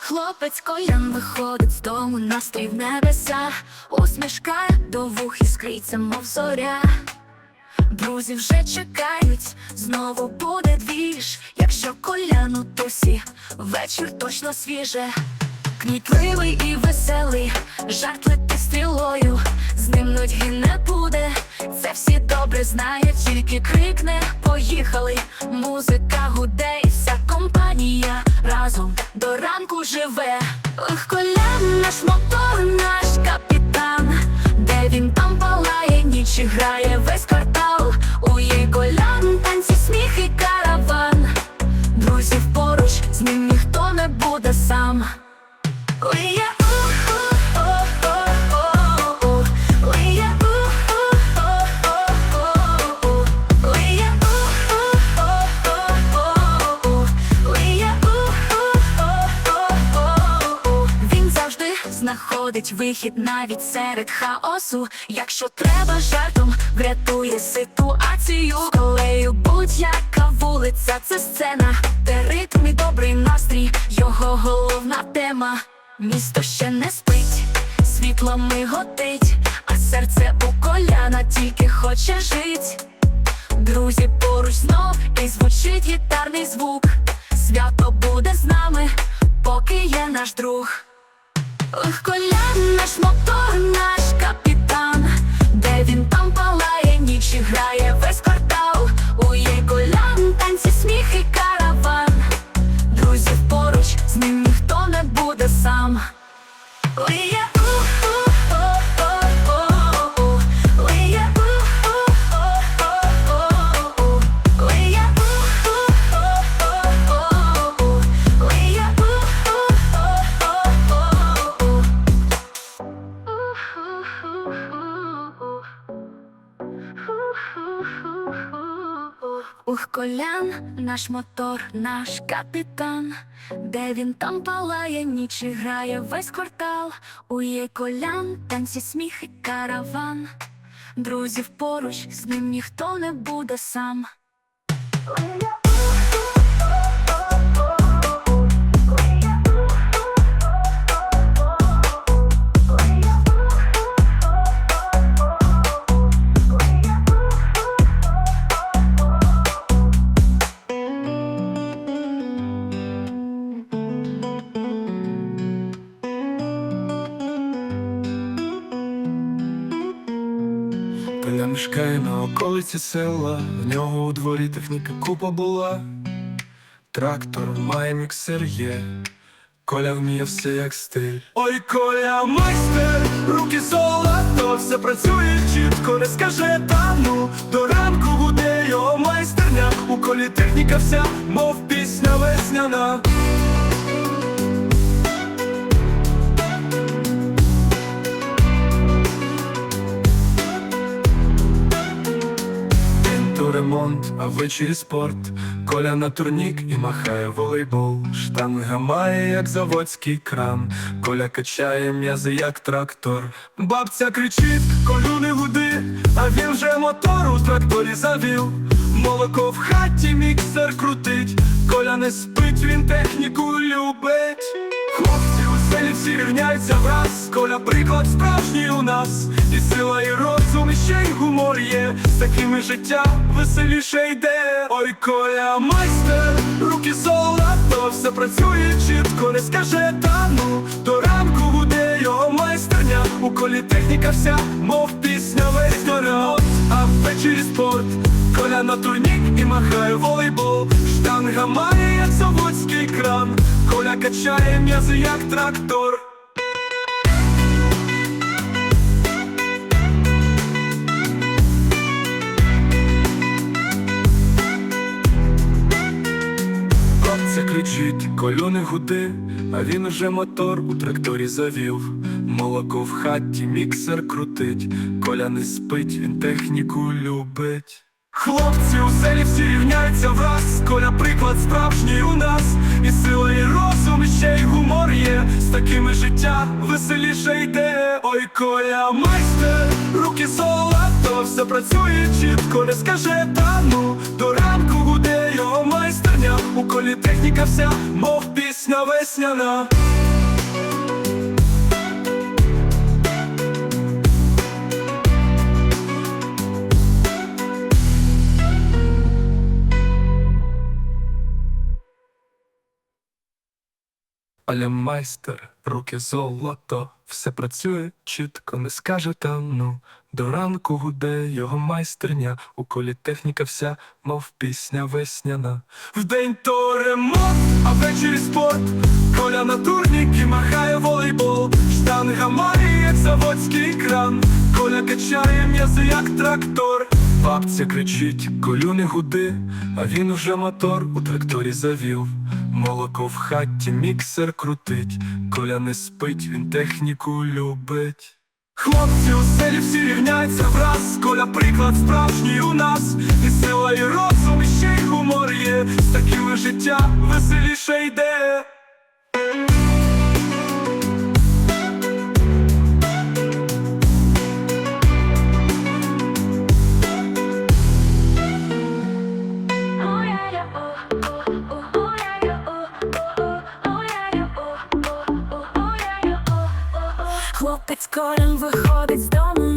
Хлопець колян виходить з дому, настрій в небеса, усмішка до вух іскриться, мов зоря. Друзі вже чекають, знову буде двіж, якщо коляну тусі, вечір точно свіже. Кмітливий і веселий, жарт лети стрілою, з ним нудьги не буде, це всі добре знають, тільки крикне, поїхали. Музика гуде, і вся компанія разом до ранку живе. Ох, колян, наш мотор, наш капітан, де він там палає, ніч і грає весь квартал. Знаходить вихід навіть серед хаосу. Якщо треба жартом, врятує ситуацію. Колею будь-яка вулиця, це сцена, де ритм і добрий настрій, його головна тема. Місто ще не спить, світлами готить, а серце у коляна тільки хоче жить. Друзі поруч знов і звучить гітарний звук. Свято буде з нами, поки є наш друг. Колян, наш мотор, наш капітан, де він там палає, ніч і грає весь квартал. У її колян, танці, сміх і караван. Друзів поруч, з ним ніхто не буде сам. Ух, колян, наш мотор, наш капітан, де він там палає, ніч і грає весь квартал. У є колян, танці, сміх і караван. Друзів поруч, з ним ніхто не буде сам. Околиці села, в нього у дворі техніка купа була. Трактор має міксер є, Коля вміє все як стиль. Ой, Коля майстер, руки золото, все працює чітко, не скаже та ну До ранку гуде його майстерня, у колі техніка вся, мов пісня весняна. Ремонт, а ввечері спорт. Коля на турнік і махає волейбол. Штанги гамає, як заводський кран. Коля качає м'язи, як трактор. Бабця кричить, колю не гуди, а він вже мотор у тракторі завів. Молоко в хаті міксер крутить. Коля не спить, він техніку любить. Хлопці у всі рівняються враз. Коля приклад справжній у нас. І сила, і розум, і ще й гумор є. З такими життя веселіше йде. Ой, Коля майстер, руки золото. Все працює чітко, не скаже та ну До ранку гуде його майстерня. У колі техніка вся, мов пісня весь ремонт А ввечері спорт Коля на турнік і махає волейбол Штанга має, як заводський кран Коля качає м'язи, як трактор Бабця кричить, колю не гуди, а він уже мотор у тракторі завів. Молоко в хаті, міксер крутить, коля не спить, він техніку любить. Хлопці у селі всі рівняються враз, коля приклад справжній у нас, і сила, і розум, і ще й гумор є. З такими життя веселіше йде. Ой, коля майстер, руки золото, все працює чітко, не скаже та ну До ранку гуде його майстерня, у колі техніка вся, мов пісня весняна. Але майстер, руки золото, все працює чітко, не скаже там ну. До ранку гуде його майстерня, у колі техніка вся, мов пісня весняна. Вдень то ремонт, а ввечері спорт. Коля на турніки махає волейбол, штанги гамає, як заводський кран. Коля качає м'язи, як трактор. Бабця кричить, колю не гуди, а він уже мотор у тракторі завів. Молоко в хаті, міксер крутить, Коля не спить, він техніку любить. Хлопці у селі всі рівняються враз, Коля приклад справжній у нас, і сила, і розум, і ще й гумор є, з такими життя веселіше йде. Хлопець корен виходить з дому,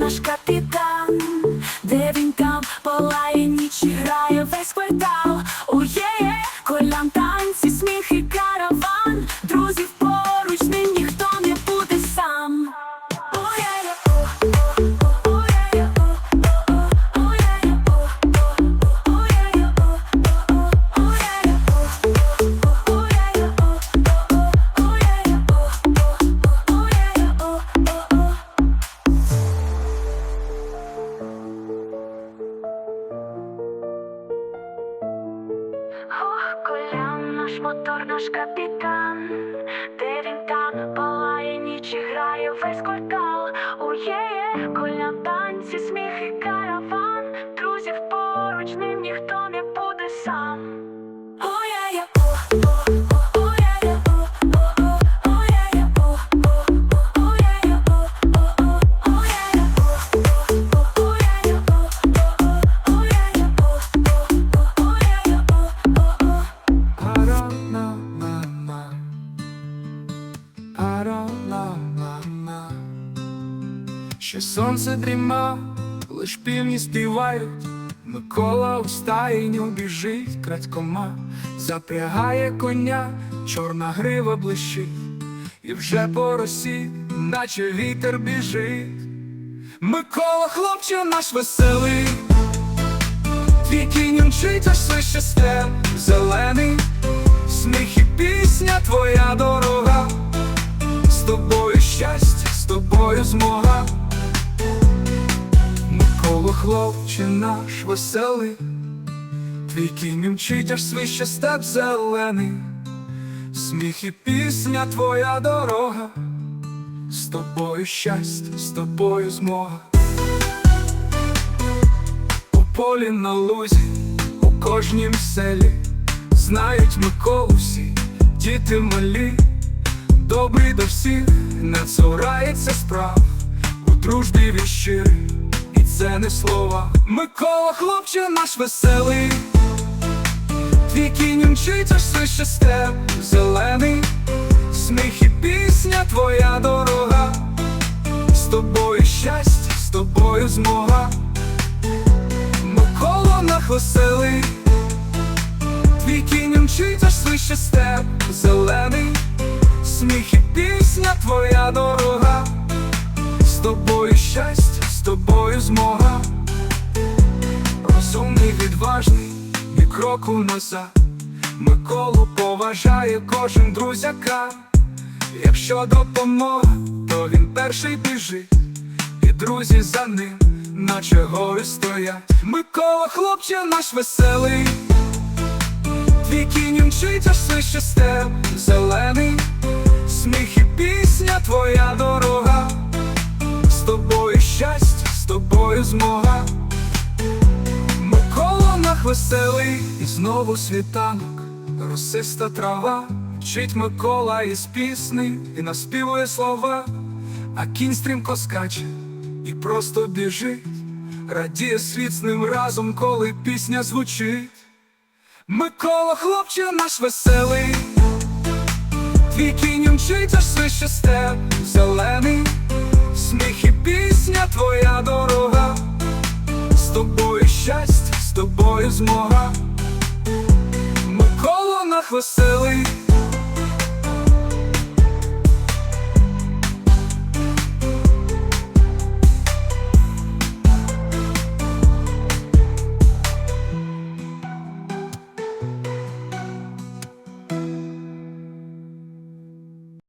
наш капітан. Де він там палає, ніч і грає весь квартал. Ще сонце дріма, лиш півні співають. Микола у стайню біжить крадькома, запрягає коня, чорна грива блищить, і вже по росі, наче вітер біжить. Микола, хлопче наш веселий, твій кінь мчить аж свище степ зелений, сміх і пісня твоя дорога, з тобою щастя, з тобою змога. Хлопче наш веселий, твій кінь мчить аж свище степ зелений, сміх і пісня твоя дорога, з тобою щастя, з тобою змога. У полі на лузі, у кожнім селі знають Миколу всі, діти малі, добрий до всіх, не цурається справ, у дружбі він щирий, і це не слова. Микола, хлопче наш веселий, твій кінь мчить, аж свище степ зелений, сміх і пісня твоя дорога, з тобою щастя, з тобою змога. Микола наш веселий, твій кінь мчить, аж свище степ зелений, тобою змога, розумний, відважний, ні кроку назад. Миколу поважає кожен друзяка. Якщо допомога, то він перший біжить, і друзі за ним, наче гори стоять. Микола, хлопче наш веселий, твій кінь мчить, аж свище степ зелений, сміх і пісня твоя дорога, з тобою тобою змога. Микола нах веселий, і знову світанок, росиста трава, вчить Микола із пісни і наспівує слова, а кінь стрімко скаче і просто біжить, радіє світ з ним разом, коли пісня звучить. Микола, хлопче наш веселий, твій кінь мчить, аж свище степ зелений, сміх і пісня твоя дорога. З тобою щастя, з тобою змога. Микола нах веселий,